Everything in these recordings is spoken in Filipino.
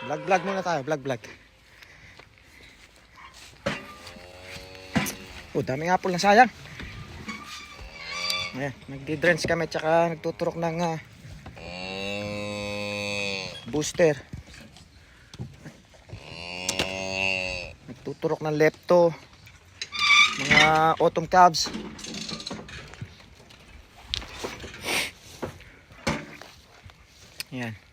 Mag-vlog muna tayo, vlog vlog. Oh, daming apple na sayang. Ayan, nagdi-drench kami tsaka nagtuturok ng ah, booster. Nagtuturok ng lepto. Mga autumn cabs. Yan.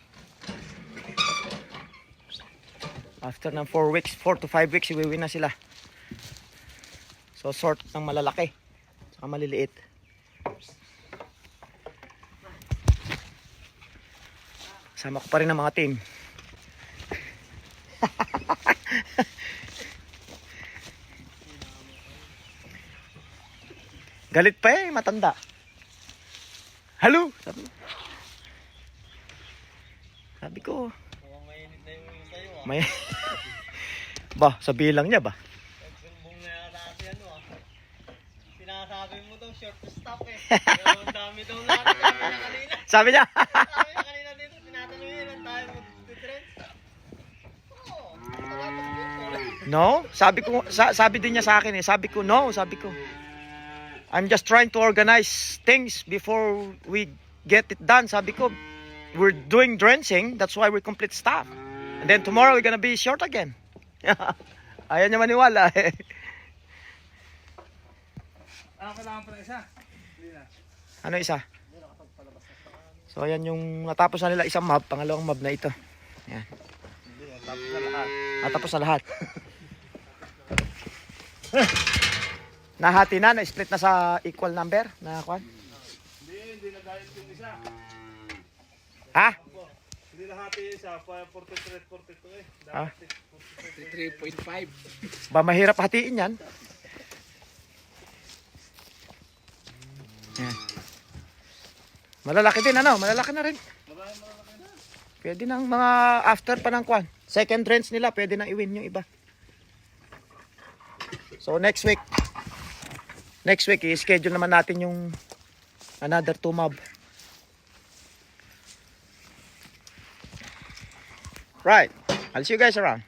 After ng 4 weeks, 4 to 5 weeks, iwiwi na sila. So, sort ng malalaki. Saka maliliit. Sama ko pa rin ng mga team. Galit pa eh, matanda. Hello! Sabi, sabi ko, Mukhang mainit na yung sa'yo ah. May... ba, sa bilang niya ba? Nagsumbong na yata si ano ah. Sinasabi mo daw short to stop eh. Pero ang dami daw natin. Sabi niya kanina. Sabi niya, Sabi niya kanina dito. Tinatanong niya ilan tayo mag-trend. Oo. Salamat dito. no? Sabi ko, sa- sabi din niya sa akin eh. Sabi ko, no. Sabi ko, I'm just trying to organize things before we get it done. Sabi ko, we're doing drenching. That's why we complete stuff. And then tomorrow we're gonna be short again. Ayaw niya maniwala eh. Ah, kailangan pa na isa. Ano isa? So ayan yung natapos na nila isang mob, pangalawang mob na ito. Yan. Hindi na. Tapos na lahat. Natapos na lahat. Nahati na, na-split na sa equal number na kwan. Hindi, hindi na dahil yung isa. Ha? Hindi lahati yung isa. 43, 42 eh. Ah. Dapat 3.5. Ba mahirap hatiin yan? Yan. Malalaki din ano, malalaki na rin. Pwede nang mga after pa ng kwan. Second drench nila, pwede nang iwin yung iba. So next week, next week, i-schedule naman natin yung another two mob. Right. I'll see you guys around.